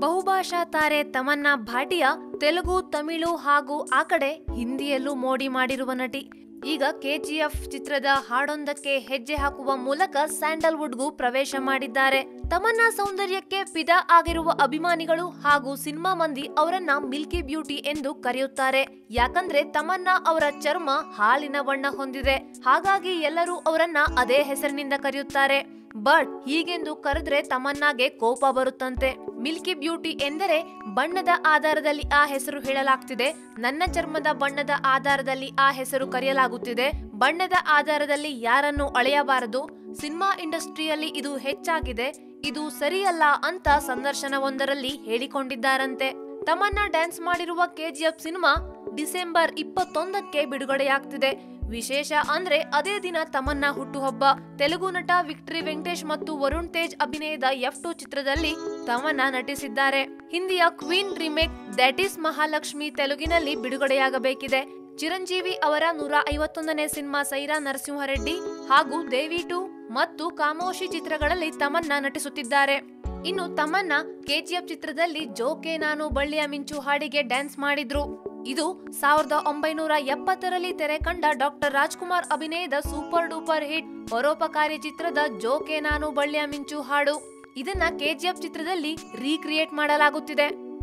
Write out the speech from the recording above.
ಬಹುಭಾಷಾ ತಾರೆ ತಮನ್ನಾ ಭಾಟಿಯಾ ತೆಲುಗು, ತಮಿಳು ಹಾಗೂ ಆ ಕಡೆ ಹಿಂದಿಯಲ್ಲೂ ಮೋಡಿ ಮಾಡಿರುವ ನಟಿ. ಈಗ ಕೆಜಿಎಫ್ ಚಿತ್ರದ ಹಾಡೊಂದಕ್ಕೆ ಹೆಜ್ಜೆ ಹಾಕುವ ಮೂಲಕ ಸ್ಯಾಂಡಲ್ವುಡ್ಗೂ ಪ್ರವೇಶ ಮಾಡಿದ್ದಾರೆ. ತಮನ್ನಾ ಸೌಂದರ್ಯಕ್ಕೆ ಫಿದಾ ಆಗಿರುವ ಅಭಿಮಾನಿಗಳು ಹಾಗೂ ಸಿನಿಮಾ ಮಂದಿ ಅವರನ್ನ ಮಿಲ್ಕಿ ಬ್ಯೂಟಿ ಎಂದು ಕರೆಯುತ್ತಾರೆ. ಯಾಕಂದ್ರೆ ತಮನ್ನಾ ಅವರ ಚರ್ಮ ಹಾಲಿನ ಬಣ್ಣ ಹೊಂದಿದೆ. ಹಾಗಾಗಿ ಎಲ್ಲರೂ ಅವರನ್ನ ಅದೇ ಹೆಸರಿನಿಂದ ಕರೆಯುತ್ತಾರೆ. ಬಟ್ ಹೀಗೆಂದು ಕರೆದ್ರೆ ತಮನ್ನಾಗೆ ಕೋಪ ಬರುತ್ತಂತೆ. ಮಿಲ್ಕಿ ಬ್ಯೂಟಿ ಎಂದರೆ ಬಣ್ಣದ ಆಧಾರದಲ್ಲಿ ಆ ಹೆಸರು ಹೇಳಲಾಗ್ತಿದೆ. ನನ್ನ ಚರ್ಮದ ಬಣ್ಣದ ಆಧಾರದಲ್ಲಿ ಆ ಹೆಸರು ಕರೆಯಲಾಗುತ್ತಿದೆ. ಬಣ್ಣದ ಆಧಾರದಲ್ಲಿ ಯಾರನ್ನು ಅಳೆಯಬಾರದು. ಸಿನಿಮಾ ಇಂಡಸ್ಟ್ರಿಯಲ್ಲಿ ಇದು ಹೆಚ್ಚಾಗಿದೆ. ಇದು ಸರಿಯಲ್ಲ ಅಂತ ಸಂದರ್ಶನವೊಂದರಲ್ಲಿ ಹೇಳಿಕೊಂಡಿದ್ದಾರಂತೆ. ತಮನ್ನಾ ಡ್ಯಾನ್ಸ್ ಮಾಡಿರುವ ಕೆಜಿಎಫ್ ಸಿನಿಮಾ ಡಿಸೆಂಬರ್ ಇಪ್ಪತ್ತೊಂದಕ್ಕೆ ಬಿಡುಗಡೆಯಾಗ್ತಿದೆ. ವಿಶೇಷ ಅಂದ್ರೆ ಅದೇ ದಿನ ತಮನ್ನ ಹುಟ್ಟುಹಬ್ಬ. ತೆಲುಗು ನಟ ವಿಕ್ಟರಿ ವೆಂಕಟೇಶ್ ಮತ್ತು ವರುಣ್ ತೇಜ್ ಅಭಿನಯದ ಎಫ್ ಟು ಚಿತ್ರದಲ್ಲಿ ತಮನ್ನ ನಟಿಸಿದ್ದಾರೆ. ಹಿಂದಿಯ Queen remake that is Mahalakshmi ತೆಲುಗಿನಲ್ಲಿ ಬಿಡುಗಡೆಯಾಗಬೇಕಿದೆ. ಚಿರಂಜೀವಿ ಅವರ ನೂರ ಐವತ್ತೊಂದನೇ ಸಿನಿಮಾ ಸೈರಾ ನರಸಿಂಹರೆಡ್ಡಿ ಹಾಗೂ ದೇವಿ ಟು ಮತ್ತು ಕಾಮೋಶಿ ಚಿತ್ರಗಳಲ್ಲಿ ತಮನ್ನ ನಟಿಸುತ್ತಿದ್ದಾರೆ. ಇನ್ನು ತಮನ್ನ ಕೆಜಿಎಫ್ ಚಿತ್ರದಲ್ಲಿ ಜೋಕೆ, ನಾನು, ಬಳ್ಳಿಯ ಮಿಂಚು ಹಾಡಿಗೆ ಡ್ಯಾನ್ಸ್ ಮಾಡಿದ್ರು. ಇದು ಸಾವಿರದ ಒಂಬೈನೂರ ಎಪ್ಪತ್ತರಲ್ಲಿ ತೆರೆ ಕಂಡ ಡಾಕ್ಟರ್ ರಾಜ್ಕುಮಾರ್ ಅಭಿನಯದ ಸೂಪರ್ ಡೂಪರ್ ಹಿಟ್ ಪರೋಪಕಾರಿ ಚಿತ್ರದ ಜೋಕೆ, ನಾನು, ಬಳ್ಳಿಯ ಮಿಂಚು ಹಾಡು. ಇದನ್ನ ಕೆಜಿಎಫ್ ಚಿತ್ರದಲ್ಲಿ ರೀಕ್ರಿಯೇಟ್ ಮಾಡಲಾಗುತ್ತಿದೆ.